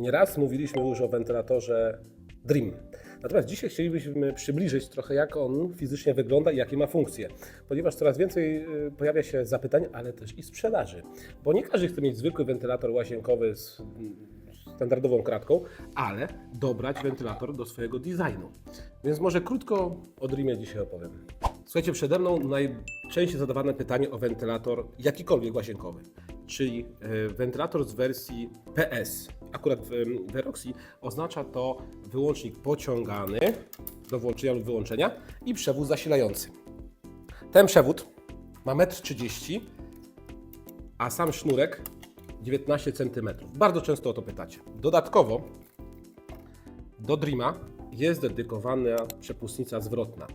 Nieraz mówiliśmy już o wentylatorze Dream. Natomiast dzisiaj chcielibyśmy przybliżyć trochę, jak on fizycznie wygląda i jakie ma funkcje. Ponieważ coraz więcej y, pojawia się zapytań, ale też i sprzedaży. Bo nie każdy chce mieć zwykły wentylator łazienkowy z standardową kratką, ale dobrać wentylator do swojego designu. Więc może krótko o Dreamie dzisiaj opowiem. Słuchajcie, przede mną najczęściej zadawane pytanie o wentylator jakikolwiek łazienkowy, czyli e, wentylator z wersji PS. Akurat w, w Eroxi oznacza to wyłącznik pociągany do włączenia lub wyłączenia i przewód zasilający. Ten przewód ma 1,30 m, a sam sznurek 19 cm. Bardzo często o to pytacie. Dodatkowo do Dreama jest dedykowana przepustnica zwrotna.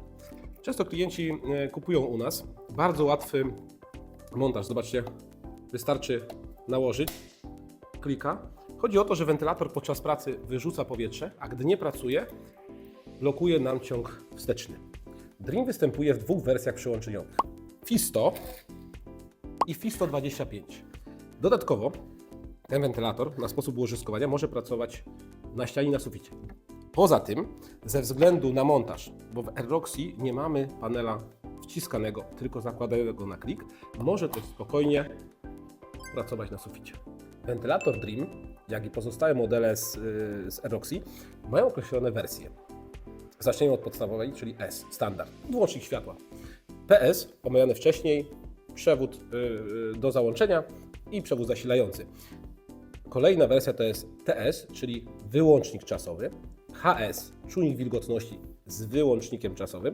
Często klienci e, kupują u nas bardzo łatwy montaż. Zobaczcie, wystarczy nałożyć, klika. Chodzi o to, że wentylator podczas pracy wyrzuca powietrze, a gdy nie pracuje, blokuje nam ciąg wsteczny. Dream występuje w dwóch wersjach przyłączeniowych. FI100 i FI125. Dodatkowo ten wentylator na sposób użytkowania może pracować na ścianie na suficie. Poza tym, ze względu na montaż, bo w Aeroxi nie mamy panela wciskanego, tylko zakładanego na klik, może też spokojnie pracować na suficie. Wentylator Dream, jak i pozostałe modele z, yy, z Aeroxi, mają określone wersje. Zacznijmy od podstawowej, czyli S, standard, wyłącznik światła. PS, omawiany wcześniej, przewód yy, do załączenia i przewód zasilający. Kolejna wersja to jest TS, czyli wyłącznik czasowy. HS, czujnik wilgotności z wyłącznikiem czasowym.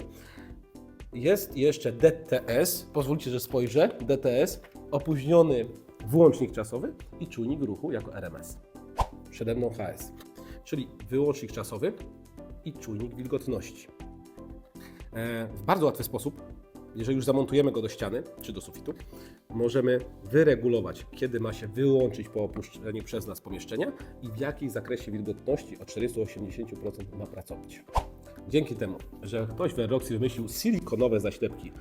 Jest jeszcze DTS, pozwólcie, że spojrzę, DTS, opóźniony włącznik czasowy i czujnik ruchu jako RMS. Przede mną HS, czyli wyłącznik czasowy i czujnik wilgotności. E, W bardzo łatwy sposób, jeżeli już zamontujemy go do ściany czy do sufitu, możemy wyregulować, kiedy ma się wyłączyć po opuszczeniu przez nas pomieszczenia i w jakim zakresie wilgotności o 40-80% ma pracować. Dzięki temu, że ktoś w Aeroxie wymyślił silikonowe zaślepki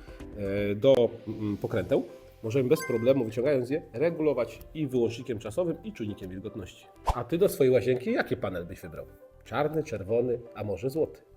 e, do mm, pokręteł, możemy bez problemu, wyciągając je, regulować i wyłącznikiem czasowym, i czujnikiem wilgotności. A Ty do swojej łazienki jaki panel byś wybrał? Czarny, czerwony, a może złoty?